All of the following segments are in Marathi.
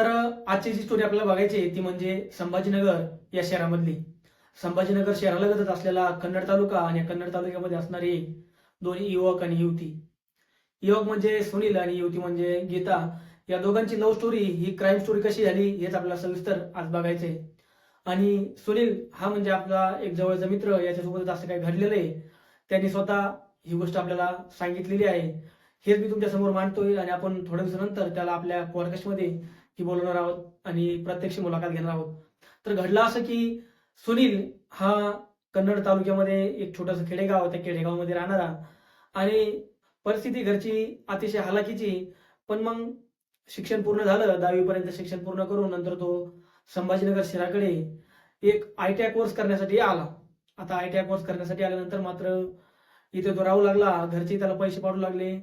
तर आजची जी स्टोरी आपल्याला बघायची आहे ती म्हणजे संभाजीनगर या शहरामधली. संभाजीनगर शहरालगतच असलेला कन्नड तालुका आणि कन्नड तालुक्यामध्ये असणारे दोन्ही युवक आणि युवती. युवक म्हणजे सुनील आणि युवती म्हणजे गीता. या दोघांची लव्ह स्टोरी ही क्राईम स्टोरी कशी झाली हेच आपल्याला सविस्तर आज बघायचंय आणि सुनील हा म्हणजे आपला एक जवळचा मित्र याच्यासोबत असं काही घडलेलं आहे. त्यांनी स्वतः ही गोष्ट आपल्याला सांगितलेली आहे. हेच मी तुमच्यासमोर मांडतोय आणि आपण थोड्या दिवसानंतर त्याला आपल्या पॉडकास्टमध्ये ही बोलवणार आहोत आणि प्रत्यक्ष मुलाखत घेणार आहोत. तर घडलं असं की सुनील हा कन्नड तालुक्यामध्ये एक छोटंसं खेडेगाव त्या खेडेगावमध्ये राहणारा. आणि परिस्थिती घरची अतिशय हालाकीची पण मग शिक्षण पूर्ण झालं. दहावीपर्यंत शिक्षण पूर्ण करून नंतर तो संभाजीनगर शहराकडे एक आय टी आय कोर्स करण्यासाठी आला. आता आय टी आय कोर्स करण्यासाठी आल्यानंतर मात्र इथे तो राहू लागला. घरचे त्याला पैसे पाडू लागले.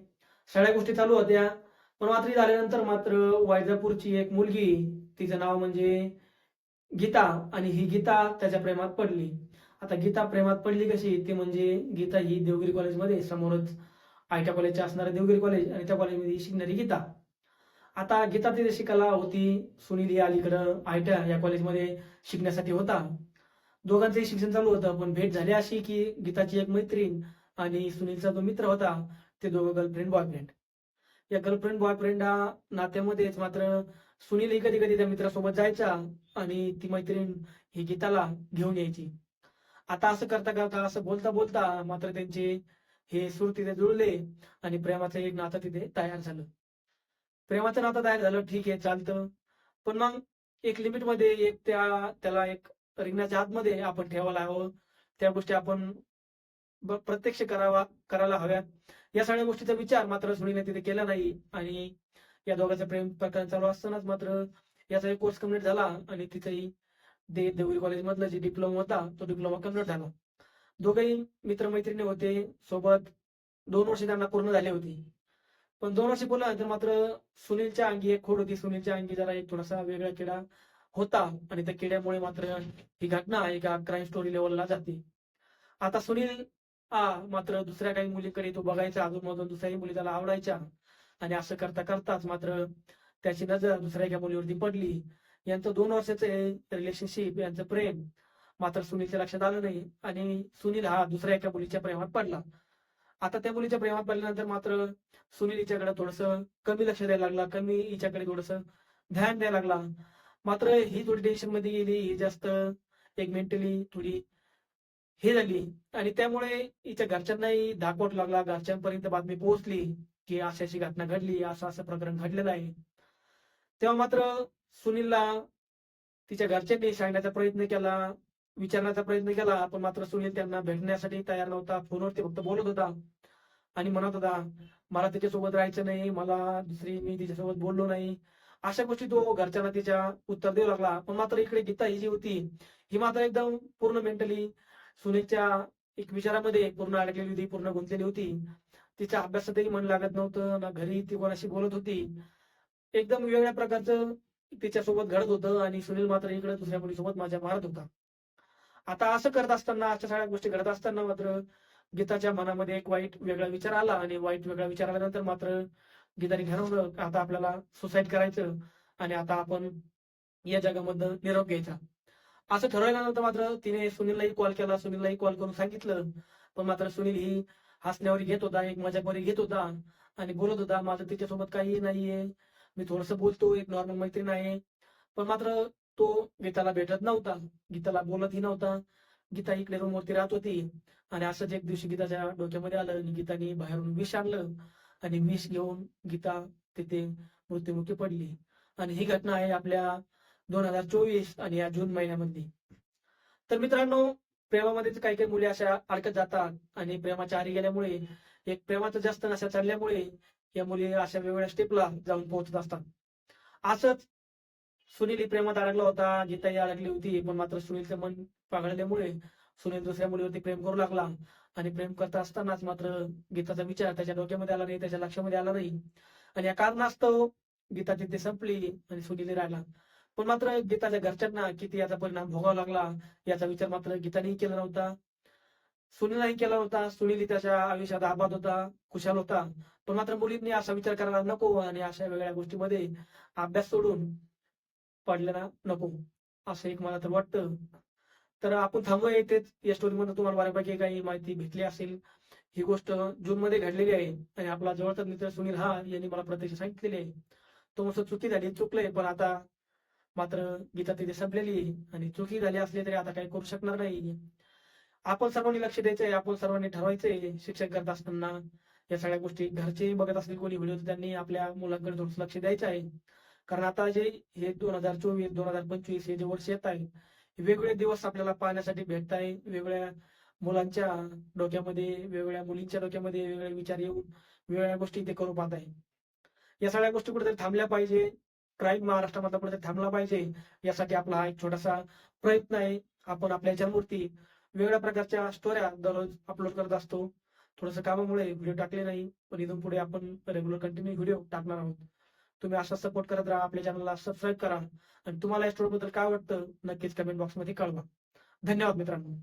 सगळ्या गोष्टी चालू होत्या. पण मात्र झाल्यानंतर मात्र वायजापूरची एक मुलगी तिचं नाव म्हणजे गीता आणि ही गीता त्याच्या प्रेमात पडली. आता गीता प्रेमात पडली कशी? ते म्हणजे गीता ही देवगिरी कॉलेजमध्ये समोरच आयटा कॉलेजच्या असणारं देवगिरी कॉलेज आणि त्या कॉलेजमध्ये शिकणारी गीता. आता गीता तिथे शिकायला होती सुनील ही अलीकडं आयटा या कॉलेजमध्ये शिकण्यासाठी होता. दोघांचंही शिक्षण चालू होतं पण भेट झाली अशी की गीताची एक मैत्रीण आणि सुनीलचा जो मित्र होता ते दोघं गर्लफ्रेंड बॉयफ्रेंड या गर्लफ्रेंड बॉयफ्रेंड नात्यामध्येच मात्र सुनील ही कधी कधी त्या मित्रासोबत जायचा आणि ती मैत्रीण ही गीताला घेऊन यायची. आता असं करता करता असं बोलता बोलता मात्र त्यांचे हे सूर तिथे जुळले आणि प्रेमाचं एक नातं तिथे तयार झालं. प्रेमाचं नातं तयार झालं ठीक आहे चालतं. पण मग एक लिमिटमध्ये एक त्या त्याला एक रिंगणाच्या आतमध्ये आपण ठेवायला हवं. त्या गोष्टी आपण प्रत्यक्ष करावा करायला हव्यात. या सगळ्या गोष्टीचा विचार मात्र सुनीने तिथे केला नाही आणि या दोघांचं प्रेम प्रकरण चालू असतानाच मात्र याचा एक कोर्स कंप्लीट झाला आणि तिथेही दे देवरी कॉलेजमधला जे डिप्लोमा होता तो डिप्लोमा कंप्लीट झाला. दोघेही मित्रमैत्रिणी होते. सोबत दोन वर्ष त्यांना पूर्ण झाली होती. पण दोन वर्ष बोलल्यानंतर मात्र सुनीलच्या अंगी एक खोड होती. सुनीलच्या अंगी जरा एक थोडासा वेगळा किडा होता आणि त्या किड्यामुळे मात्र ही घटना एका क्राईम स्टोरी लेवलला जाते. आता सुनील हा मात्र दुसऱ्या काही मुलीकडे तो बघायचा अजूनमधून दुसऱ्याही मुली त्याला आवडायच्या. आणि असं करता करताच मात्र त्याची नजर दुसऱ्या एका मुलीवरती पडली. यांचं दोन वर्षाचं रिलेशनशिप यांचं प्रेम मात्र सुनीलच्या लक्षात आलं नाही. आणि सुनील हा दुसऱ्या एका मुलीच्या प्रेमात पडला. आता त्या मुलीच्या प्रेमात पडल्यानंतर मात्र सुनील हिच्याकडे थोडस कमी लक्ष द्यायला लागला कमी हिच्याकडे थोडस ध्यान द्यायला लागला. मात्र ही थोडी टेन्शनमध्ये गेली ही जास्त एक मेंटली थोडी हे झाली. आणि त्यामुळे हिच्या घरच्यांनाही धाकवट लागला. घरच्यांपर्यंत बातमी पोहोचली की अशी अशी घटना घडली असं असं प्रकरण घडलेलं आहे. तेव्हा मात्र सुनीलला तिच्या घरच्यांनी सांगण्याचा प्रयत्न केला विचारण्याचा प्रयत्न केला पण मात्र सुनील त्यांना भेटण्यासाठी तयार नव्हता. फोनवरती फक्त बोलत होता आणि म्हणत होता मला तिच्यासोबत राहायचं नाही मला दुसरी मी तिच्यासोबत बोललो नाही. अशा गोष्टी तो घरच्यांना तिच्या उत्तर देऊ लागला. पण मात्र इकडे गीता ही जी होती ही मात्र एकदम पूर्ण मेंटली सुनीलच्या एक विचारामध्ये पूर्ण अडकलेली होती पूर्ण गुंतलेली होती. तिच्या अभ्यासातही मन लागत नव्हतं ना घरी ती कोणाशी बोलत होती. एकदम वेगळ्या प्रकारचं तिच्यासोबत घडत होतं आणि सुनील मात्र इकडे दुसऱ्या मुलीसोबत माझ्या मारत होता. आता असं करत असताना अशा सगळ्या गोष्टी घडत असताना मात्र गीताच्या मनामध्ये एक वाईट वेगळा विचार आला आणि वाईट वेगळा विचार आल्यानंतर मात्र गीताने ठरवलं आता आपल्याला सुसाईड करायचं आणि आता आपण या जगामधनं निरोप घ्यायचा. असं ठरवल्यानंतर मात्र तिने सुनीललाही कॉल केला सुनीललाही कॉल करून सांगितलं. पण मात्र सुनील ही हसण्यावर घेत होता एक मजाकवर घेत होता आणि बोलत होता माझं तिच्यासोबत काही नाहीये. मी थोडस बोलतो एक नॉर्मल मैत्रीण आहे. पण मात्र तो गीताला भेटत नव्हता. गीताला बोलतही नव्हता. गीता इकडे रूमवरती राहत होती आणि असंच एक दिवशी गीताच्या डोक्यामध्ये आलं आणि गीताने बाहेरून विष आणलं आणि विष घेऊन गीता तिथे मृत्युमुखी पडली. आणि ही घटना आहे आपल्या दोन हजार चोवीस आणि या जून महिन्यामध्ये. तर मित्रांनो प्रेमामध्ये काही काही मुली अशा अडकत जातात आणि प्रेमाच्या आरी गेल्यामुळे एक प्रेमाचा जास्त नशा चढल्यामुळे या मुली अशा वेगवेगळ्या स्टेपला जाऊन पोहोचत असतात. असंच सुनील प्रेमात अडकला होता गीताही अडकली होती पण मात्र सुनीलचं मन पाघळल्यामुळे सुनील दुसऱ्या मुलीवरती प्रेम करू लागला आणि प्रेम करत असतानाच मात्र गीताचा विचार त्याच्या डोक्यामध्ये आला नाही त्याच्या लक्षामध्ये आला नाही. आणि या कारणास्तव गीता तिथे संपली आणि सुनील राहिला. पण मात्र गीताच्या घरच्यांना किती याचा परिणाम भोगावा लागला याचा विचार मात्र गीतानेही केला नव्हता. सुनीलाही केला होता सुनील त्याच्या आयुष्यात आबाद होता खुशाल होता. पण मात्र मुलींनी असा विचार करायला नको आणि अशा वेगळ्या गोष्टीमध्ये अभ्यास सोडून पडलेला नको असं एक मला तर वाटतं. तर आपण थांबूया इथेच. या स्टोरीमध्ये तुम्हाला बऱ्यापैकी काही माहिती भेटली असेल. ही गोष्ट जून मध्ये घडलेली आहे आणि आपला जवळचा मित्र सुनील हा यांनी मला प्रत्यक्ष सांगितलेली आहे. तो मस्त चुकी झाली चुकलंय पण आता मात्र गीता तिथे संपलेली आहे. आणि चुकी झाली असली तरी आता काही करू शकणार नाही. आपण सर्वांनी लक्ष द्यायचंय आपण सर्वांनी ठरवायचंय शिक्षक करत असताना. या सगळ्या गोष्टी घरचे बघत असतील कोणी व्हिडिओ त्यांनी आपल्या मुलांकडे थोडस लक्ष द्यायचं आहे. कारण आता जे हे दोन हजार चोवीस दोन हजार पंचवीस हे जे वर्ष येत आहे वेगवेगळे दिवस आपल्याला पाहण्यासाठी भेटत आहे. वेगवेगळ्या मुलांच्या डोक्यामध्ये वेगवेगळ्या मुलींच्या डोक्यामध्ये वेगवेगळे विचार येऊन वेगवेगळ्या गोष्टी ते करू पाहत आहे. या सगळ्या गोष्टी कुठेतरी थांबल्या पाहिजे. क्राईम महाराष्ट्रामध्ये कुठेतरी थांबला पाहिजे यासाठी आपला हा एक छोटासा प्रयत्न आहे. आपण आपल्या याच्यावरती वेगवेगळ्या प्रकारच्या स्टोऱ्या दररोज अपलोड करत असतो. थोडस कामामुळे व्हिडिओ टाकले नाही पण इथून पुढे आपण रेग्युलर कंटिन्यू व्हिडिओ टाकणार आहोत. तुम्ही असा सपोर्ट करत राहा आपल्या चॅनलला सबस्क्राईब करा. आणि तुम्हाला या स्टोरी बद्दल काय वाटतं नक्कीच कमेंट बॉक्समध्ये कळवा. धन्यवाद मित्रांनो.